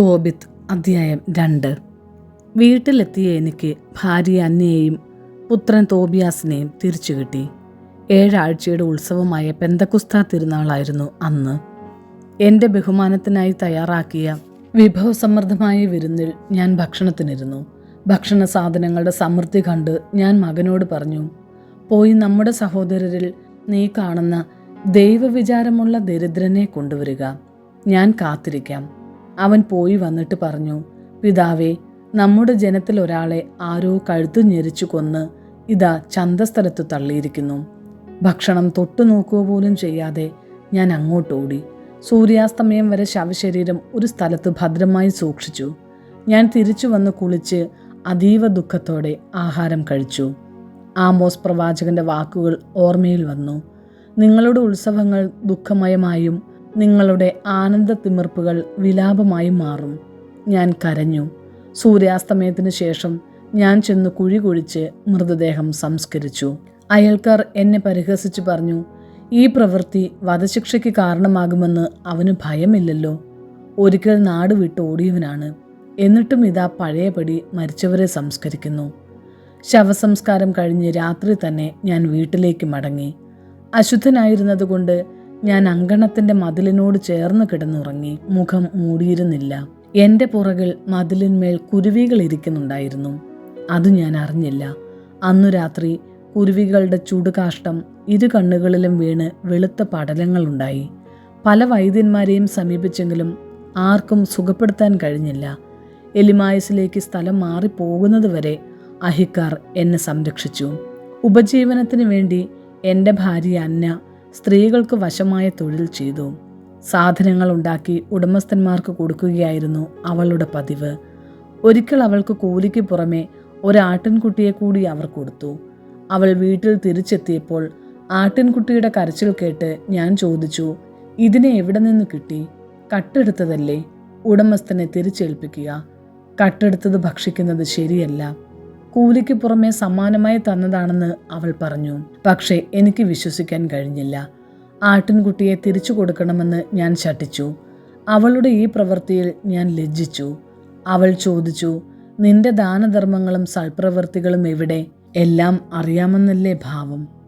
തോബിത്ത് അധ്യായം രണ്ട്. വീട്ടിലെത്തിയ എനിക്ക് ഭാര്യ അന്നയെയും പുത്രൻ തോബിയാസിനെയും തിരിച്ചു കിട്ടി. ഏഴാഴ്ചയുടെ ഉത്സവമായ പെന്തക്കുസ്ത തിരുനാളായിരുന്നു അന്ന്. എന്റെ ബഹുമാനത്തിനായി തയ്യാറാക്കിയ വിഭവസമൃദ്ധമായ വിരുന്നിൽ ഞാൻ ഭക്ഷണത്തിനിരുന്നു. ഭക്ഷണ സാധനങ്ങളുടെ സമൃദ്ധി കണ്ട് ഞാൻ മകനോട് പറഞ്ഞു പോയി നമ്മുടെ സഹോദരരിൽ നീ കാണുന്ന ദൈവവിചാരമുള്ള ദരിദ്രനെ കൊണ്ടുവരിക. ഞാൻ കാത്തിരിക്കാം. അവൻ പോയി വന്നിട്ട് പറഞ്ഞു പിതാവേ നമ്മുടെ ജനത്തിൽ ഒരാളെ ആരോ കഴുത്തു ഞെരിച്ചു കൊന്ന് ഇതാ ചന്തസ്ഥലത്ത് തള്ളിയിരിക്കുന്നു. ഭക്ഷണം തൊട്ടു നോക്കുക പോലും ചെയ്യാതെ ഞാൻ അങ്ങോട്ടോടി സൂര്യാസ്തമയം വരെ ശവശരീരം ഒരു സ്ഥലത്ത് ഭദ്രമായി സൂക്ഷിച്ചു. ഞാൻ തിരിച്ചു വന്ന് കുളിച്ച് അതീവ ദുഃഖത്തോടെ ആഹാരം കഴിച്ചു. ആമോസ് പ്രവാചകന്റെ വാക്കുകൾ ഓർമ്മയിൽ വന്നു. നിങ്ങളുടെ ഉത്സവങ്ങൾ ദുഃഖമയമായും നിങ്ങളുടെ ആനന്ദ തിമിർപ്പുകൾ വിലാപമായി മാറും. ഞാൻ കരഞ്ഞു. സൂര്യാസ്തമയത്തിന് ശേഷം ഞാൻ ചെന്ന് കുഴി കുഴിച്ച് മൃതദേഹം സംസ്കരിച്ചു. അയൽക്കാർ എന്നെ പരിഹസിച്ചു പറഞ്ഞു ഈ പ്രവൃത്തി വധശിക്ഷയ്ക്ക് കാരണമാകുമെന്ന് അവന് ഭയമില്ലല്ലോ. ഒരിക്കൽ നാട് വിട്ട് ഓടിയവനാണ്. എന്നിട്ടും ഇതാ പഴയപടി മരിച്ചവരെ സംസ്കരിക്കുന്നു. ശവസംസ്കാരം കഴിഞ്ഞ് രാത്രി തന്നെ ഞാൻ വീട്ടിലേക്ക് മടങ്ങി. അശുദ്ധനായിരുന്നതുകൊണ്ട് ഞാൻ അങ്കണത്തിന്റെ മതിലിനോട് ചേർന്ന് കിടന്നുറങ്ങി മുഖം മൂടിയിരുന്നില്ല. എന്റെ പുറകിൽ മതിലിന്മേൽ കുരുവികൾ ഇരിക്കുന്നുണ്ടായിരുന്നു. അത് ഞാൻ അറിഞ്ഞില്ല. അന്നു രാത്രി കുരുവികളുടെ ചുടുകാഷ്ടം ഇരു കണ്ണുകളിലും വീണ് വെളുത്ത പടലങ്ങളുണ്ടായി പല വൈദ്യന്മാരെയും സമീപിച്ചെങ്കിലും ആർക്കും സുഖപ്പെടുത്താൻ കഴിഞ്ഞില്ല. എലിമായസിലേക്ക് സ്ഥലം മാറിപ്പോകുന്നതുവരെ അഹിക്കാർ എന്നെ സംരക്ഷിച്ചു. ഉപജീവനത്തിന് വേണ്ടി എന്റെ ഭാര്യ അന്ന സ്ത്രീകൾക്ക് വശമായ തൊഴിൽ ചെയ്തു. സാധനങ്ങൾ ഉണ്ടാക്കി ഉടമസ്ഥന്മാർക്ക് കൊടുക്കുകയായിരുന്നു അവളുടെ പതിവ്. ഒരിക്കൽ അവൾക്ക് കൂലിക്ക് പുറമെ ഒരാട്ടിൻകുട്ടിയെ കൂടി അവർ കൊടുത്തു. അവൾ വീട്ടിൽ തിരിച്ചെത്തിയപ്പോൾ ആട്ടിൻകുട്ടിയുടെ കരച്ചിൽ കേട്ട് ഞാൻ ചോദിച്ചു ഇതിനെ എവിടെ നിന്ന് കിട്ടി? കട്ടെടുത്തതല്ലേ? ഉടമസ്ഥനെ തിരിച്ചേൽപ്പിക്കുക. കട്ടെടുത്തത് ഭക്ഷിക്കുന്നത് ശരിയല്ല. കൂലിക്ക് പുറമെ സമ്മാനമായി തന്നതാണെന്ന് അവൾ പറഞ്ഞു. പക്ഷേ എനിക്ക് വിശ്വസിക്കാൻ കഴിഞ്ഞില്ല. ആട്ടിൻകുട്ടിയെ തിരിച്ചു കൊടുക്കണമെന്ന് ഞാൻ ശഠിച്ചു. അവളുടെ ഈ പ്രവൃത്തിയിൽ ഞാൻ ലജ്ജിച്ചു. അവൾ ചോദിച്ചു നിന്റെ ദാനധർമ്മങ്ങളും സൽപ്രവൃത്തികളും എവിടെ? എല്ലാം അറിയാമെന്നല്ലേ ഭാവം?